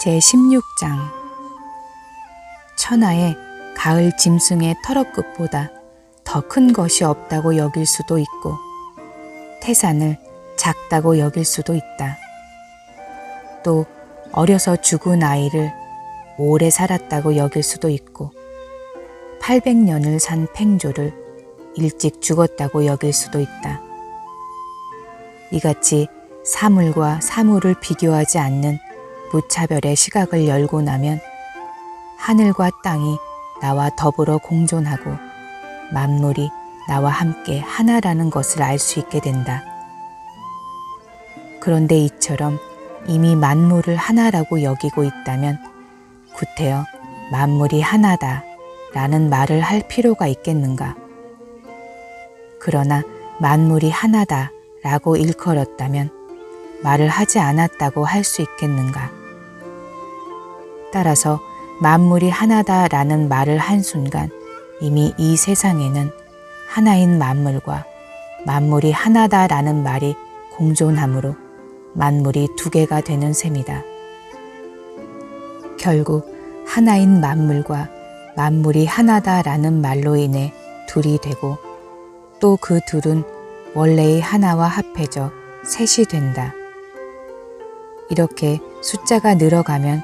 제16장 천하의 가을 짐승의 털어끝보다 더 큰 것이 없다고 여길 수도 있고 태산을 작다고 여길 수도 있다. 또 어려서 죽은 아이를 오래 살았다고 여길 수도 있고 800년을 산 팽조를 일찍 죽었다고 여길 수도 있다. 이같이 사물과 사물을 비교하지 않는 무차별의 시각을 열고 나면 하늘과 땅이 나와 더불어 공존하고 만물이 나와 함께 하나라는 것을 알 수 있게 된다. 그런데 이처럼 이미 만물을 하나라고 여기고 있다면 구태여 만물이 하나다 라는 말을 할 필요가 있겠는가? 그러나 만물이 하나다 라고 일컬었다면 말을 하지 않았다고 할 수 있겠는가? 따라서 만물이 하나다 라는 말을 한 순간 이미 이 세상에는 하나인 만물과 만물이 하나다 라는 말이 공존하므로 만물이 두 개가 되는 셈이다. 결국 하나인 만물과 만물이 하나다 라는 말로 인해 둘이 되고 또 그 둘은 원래의 하나와 합해져 셋이 된다. 이렇게 숫자가 늘어가면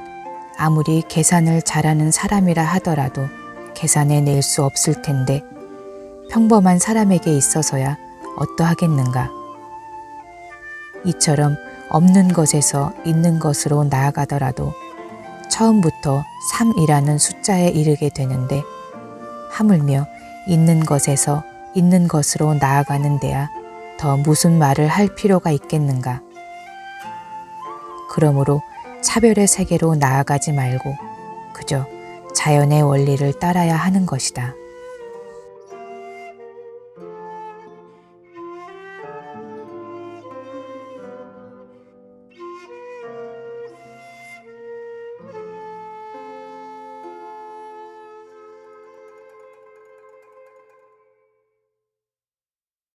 아무리 계산을 잘하는 사람이라 하더라도 계산해 낼 수 없을 텐데 평범한 사람에게 있어서야 어떠하겠는가. 이처럼 없는 것에서 있는 것으로 나아가더라도 처음부터 3이라는 숫자에 이르게 되는데 하물며 있는 것에서 있는 것으로 나아가는 데야 더 무슨 말을 할 필요가 있겠는가. 그러므로 차별의 세계로 나아가지 말고 그저 자연의 원리를 따라야 하는 것이다.